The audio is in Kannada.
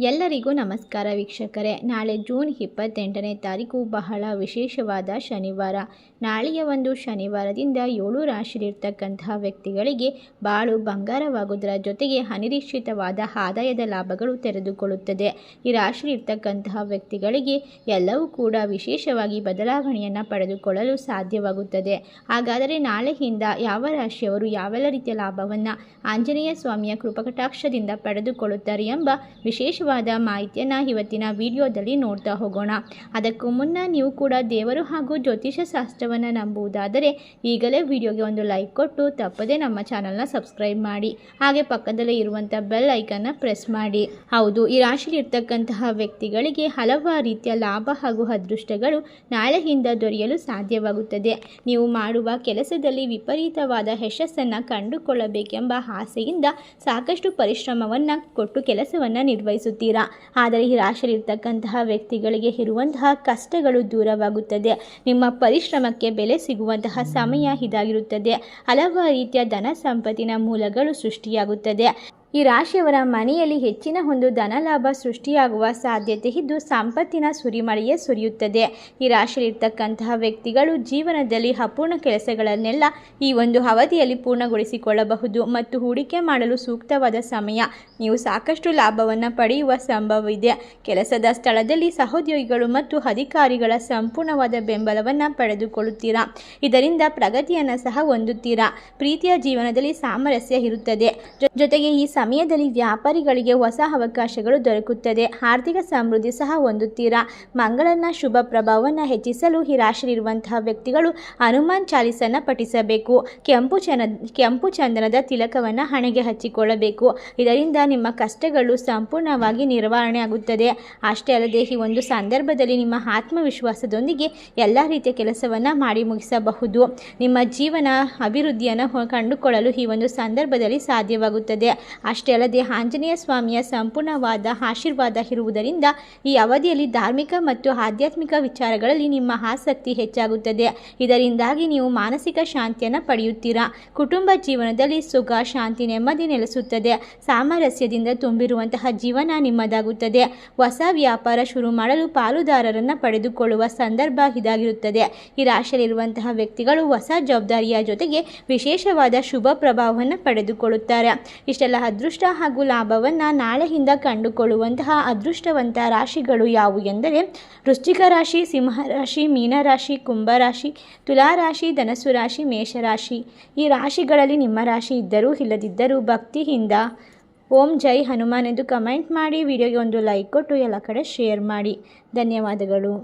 ಎಲ್ಲರಿಗೂ ನಮಸ್ಕಾರ ವೀಕ್ಷಕರೇ. ನಾಳೆ ಜೂನ್ ಇಪ್ಪತ್ತೆಂಟನೇ ತಾರೀಕು ಬಹಳ ವಿಶೇಷವಾದ ಶನಿವಾರ. ನಾಳೆಯ ಒಂದು ಶನಿವಾರದಿಂದ ಏಳು ರಾಶಿಯಲ್ಲಿರ್ತಕ್ಕಂತಹ ವ್ಯಕ್ತಿಗಳಿಗೆ ಬಾಳು ಬಂಗಾರವಾಗುವುದರ ಜೊತೆಗೆ ಅನಿರೀಕ್ಷಿತವಾದ ಆದಾಯದ ಲಾಭಗಳು ತೆರೆದುಕೊಳ್ಳುತ್ತದೆ. ಈ ರಾಶಿಯಲ್ಲಿರ್ತಕ್ಕಂತಹ ವ್ಯಕ್ತಿಗಳಿಗೆ ಎಲ್ಲವೂ ಕೂಡ ವಿಶೇಷವಾಗಿ ಬದಲಾವಣೆಯನ್ನು ಪಡೆದುಕೊಳ್ಳಲು ಸಾಧ್ಯವಾಗುತ್ತದೆ. ಹಾಗಾದರೆ ನಾಳೆಯಿಂದ ಯಾವ ರಾಶಿಯವರು ಯಾವೆಲ್ಲ ರೀತಿಯ ಲಾಭವನ್ನು ಆಂಜನೇಯ ಸ್ವಾಮಿಯ ಕೃಪಕಟಾಕ್ಷದಿಂದ ಪಡೆದುಕೊಳ್ಳುತ್ತಾರೆ ಎಂಬ ವಿಶೇಷವಾದ ಮಾಹಿತಿಯನ್ನು ಇವತ್ತಿನ ವಿಡಿಯೋದಲ್ಲಿ ನೋಡ್ತಾ ಹೋಗೋಣ. ಅದಕ್ಕೂ ಮುನ್ನ ನೀವು ಕೂಡ ದೇವರು ಹಾಗೂ ಜ್ಯೋತಿಷ ಶಾಸ್ತ್ರವನ್ನು ನಂಬುವುದಾದರೆ ಈಗಲೇ ವಿಡಿಯೋಗೆ ಒಂದು ಲೈಕ್ ಕೊಟ್ಟು ತಪ್ಪದೇ ನಮ್ಮ ಚಾನಲ್ನ ಸಬ್ಸ್ಕ್ರೈಬ್ ಮಾಡಿ. ಹಾಗೆ ಪಕ್ಕದಲ್ಲೇ ಇರುವಂಥ ಬೆಲ್ ಐಕನ್ನ ಪ್ರೆಸ್ ಮಾಡಿ. ಹೌದು, ಈ ರಾಶಿಯಲ್ಲಿ ಇರ್ತಕ್ಕಂತಹ ವ್ಯಕ್ತಿಗಳಿಗೆ ಹಲವಾರು ರೀತಿಯ ಲಾಭ ಹಾಗೂ ಅದೃಷ್ಟಗಳು ನಾಳೆಯಿಂದ ದೊರೆಯಲು ಸಾಧ್ಯವಾಗುತ್ತದೆ. ನೀವು ಮಾಡುವ ಕೆಲಸದಲ್ಲಿ ವಿಪರೀತವಾದ ಯಶಸ್ಸನ್ನು ಕಂಡುಕೊಳ್ಳಬೇಕೆಂಬ ಆಸೆಯಿಂದ ಸಾಕಷ್ಟು ಪರಿಶ್ರಮವನ್ನು ಕೊಟ್ಟು ಕೆಲಸವನ್ನು ನಿರ್ವಹಿಸುತ್ತೀರಾ. ಆದರೆ ಈ ವ್ಯಕ್ತಿಗಳಿಗೆ ಇರುವಂತಹ ಕಷ್ಟಗಳು ದೂರವಾಗುತ್ತದೆ. ನಿಮ್ಮ ಪರಿಶ್ರಮಕ್ಕೆ ಬೆಲೆ ಸಿಗುವಂತಹ ಸಮಯ ಇದಾಗಿರುತ್ತದೆ. ಹಲವಾರು ರೀತಿಯ ಧನ ಸಂಪತ್ತಿನ ಮೂಲಗಳು ಸೃಷ್ಟಿಯಾಗುತ್ತದೆ. ಈ ರಾಶಿಯವರ ಮನೆಯಲ್ಲಿ ಹೆಚ್ಚಿನ ಒಂದು ಧನಲಾಭ ಸೃಷ್ಟಿಯಾಗುವ ಸಾಧ್ಯತೆ ಇದ್ದು ಸಂಪತ್ತಿನ ಸುರಿಮಳೆಯೇ ಸುರಿಯುತ್ತದೆ. ಈ ರಾಶಿಯಲ್ಲಿರ್ತಕ್ಕಂತಹ ವ್ಯಕ್ತಿಗಳು ಜೀವನದಲ್ಲಿ ಅಪೂರ್ಣ ಕೆಲಸಗಳನ್ನೆಲ್ಲ ಈ ಒಂದು ಅವಧಿಯಲ್ಲಿ ಪೂರ್ಣಗೊಳಿಸಿಕೊಳ್ಳಬಹುದು ಮತ್ತು ಹೂಡಿಕೆ ಮಾಡಲು ಸೂಕ್ತವಾದ ಸಮಯ. ನೀವು ಸಾಕಷ್ಟು ಲಾಭವನ್ನು ಪಡೆಯುವ ಸಂಭವವಿದೆ. ಕೆಲಸದ ಸ್ಥಳದಲ್ಲಿ ಸಹೋದ್ಯೋಗಿಗಳು ಮತ್ತು ಅಧಿಕಾರಿಗಳ ಸಂಪೂರ್ಣವಾದ ಬೆಂಬಲವನ್ನು ಪಡೆದುಕೊಳ್ಳುತ್ತೀರಾ? ಇದರಿಂದ ಪ್ರಗತಿಯನ್ನು ಸಹ ಹೊಂದುತ್ತೀರಾ? ಪ್ರೀತಿಯ ಜೀವನದಲ್ಲಿ ಸಾಮರಸ್ಯ ಇರುತ್ತದೆ. ಜೊತೆಗೆ ಈ ಸಮಯದಲ್ಲಿ ವ್ಯಾಪಾರಿಗಳಿಗೆ ಹೊಸ ಅವಕಾಶಗಳು ದೊರಕುತ್ತದೆ. ಆರ್ಥಿಕ ಸಮೃದ್ಧಿ ಸಹ ಹೊಂದುತ್ತೀರಾ? ಮಂಗಳನ ಶುಭ ಪ್ರಭಾವವನ್ನು ಹೆಚ್ಚಿಸಲು ಈ ರಾಶಿಯಲ್ಲಿರುವಂತಹ ವ್ಯಕ್ತಿಗಳು ಹನುಮಾನ್ ಚಾಲೀಸನ್ನು ಪಠಿಸಬೇಕು. ಕೆಂಪು ಚನ, ಕೆಂಪು ಚಂದನದ ತಿಲಕವನ್ನು ಹಣೆಗೆ ಹಚ್ಚಿಕೊಳ್ಳಬೇಕು. ಇದರಿಂದ ನಿಮ್ಮ ಕಷ್ಟಗಳು ಸಂಪೂರ್ಣವಾಗಿ ನಿರ್ವಹಣೆ ಆಗುತ್ತದೆ. ಅಷ್ಟೇ ಅಲ್ಲದೆ ಈ ಒಂದು ಸಂದರ್ಭದಲ್ಲಿ ನಿಮ್ಮ ಆತ್ಮವಿಶ್ವಾಸದೊಂದಿಗೆ ಎಲ್ಲ ರೀತಿಯ ಕೆಲಸವನ್ನು ಮಾಡಿ ಮುಗಿಸಬಹುದು. ನಿಮ್ಮ ಜೀವನ ಅಭಿವೃದ್ಧಿಯನ್ನು ಕಂಡುಕೊಳ್ಳಲು ಈ ಒಂದು ಸಂದರ್ಭದಲ್ಲಿ ಸಾಧ್ಯವಾಗುತ್ತದೆ. ಅಷ್ಟೇ ಅಲ್ಲದೆ ಆಂಜನೇಯ ಸ್ವಾಮಿಯ ಸಂಪೂರ್ಣವಾದ ಆಶೀರ್ವಾದ ಇರುವುದರಿಂದ ಈ ಅವಧಿಯಲ್ಲಿ ಧಾರ್ಮಿಕ ಮತ್ತು ಆಧ್ಯಾತ್ಮಿಕ ವಿಚಾರಗಳಲ್ಲಿ ನಿಮ್ಮ ಆಸಕ್ತಿ ಹೆಚ್ಚಾಗುತ್ತದೆ. ಇದರಿಂದಾಗಿ ನೀವು ಮಾನಸಿಕ ಶಾಂತಿಯನ್ನು ಪಡೆಯುತ್ತೀರಾ. ಕುಟುಂಬ ಜೀವನದಲ್ಲಿ ಸುಖ, ಶಾಂತಿ, ನೆಮ್ಮದಿ ನೆಲೆಸುತ್ತದೆ. ಸಾಮರಸ್ಯದಿಂದ ತುಂಬಿರುವಂತಹ ಜೀವನ ನಿಮ್ಮದಾಗುತ್ತದೆ. ಹೊಸ ವ್ಯಾಪಾರ ಶುರು ಮಾಡಲು ಪಾಲುದಾರರನ್ನು ಪಡೆದುಕೊಳ್ಳುವ ಸಂದರ್ಭ ಇದಾಗಿರುತ್ತದೆ. ಈ ರಾಶಿಯಲ್ಲಿರುವಂತಹ ವ್ಯಕ್ತಿಗಳು ಹೊಸ ಜವಾಬ್ದಾರಿಯ ಜೊತೆಗೆ ವಿಶೇಷವಾದ ಶುಭ ಪ್ರಭಾವವನ್ನು ಪಡೆದುಕೊಳ್ಳುತ್ತಾರೆ. ಇಷ್ಟೆಲ್ಲ ಅದೃಷ್ಟ ಹಾಗೂ ಲಾಭವನ್ನು ನಾಳೆಯಿಂದ ಕಂಡುಕೊಳ್ಳುವಂತಹ ಅದೃಷ್ಟವಂತ ರಾಶಿಗಳು ಯಾವುವು ಎಂದರೆ ವೃಶ್ಚಿಕ ರಾಶಿ, ಸಿಂಹ ರಾಶಿ ಮೀನರಾಶಿ ಕುಂಭರಾಶಿ ತುಲಾರಾಶಿ ಧನಸ್ಸು ರಾಶಿ ಮೇಷರಾಶಿ ಈ ರಾಶಿಗಳಲ್ಲಿ ನಿಮ್ಮ ರಾಶಿ ಇದ್ದರೂ ಇಲ್ಲದಿದ್ದರೂ ಭಕ್ತಿಯಿಂದ ಓಂ ಜೈ ಹನುಮಾನ್ ಎಂದು ಕಮೆಂಟ್ ಮಾಡಿ, ವಿಡಿಯೋಗೆ ಒಂದು ಲೈಕ್ ಕೊಟ್ಟು ಎಲ್ಲ ಕಡೆ ಶೇರ್ ಮಾಡಿ. ಧನ್ಯವಾದಗಳು.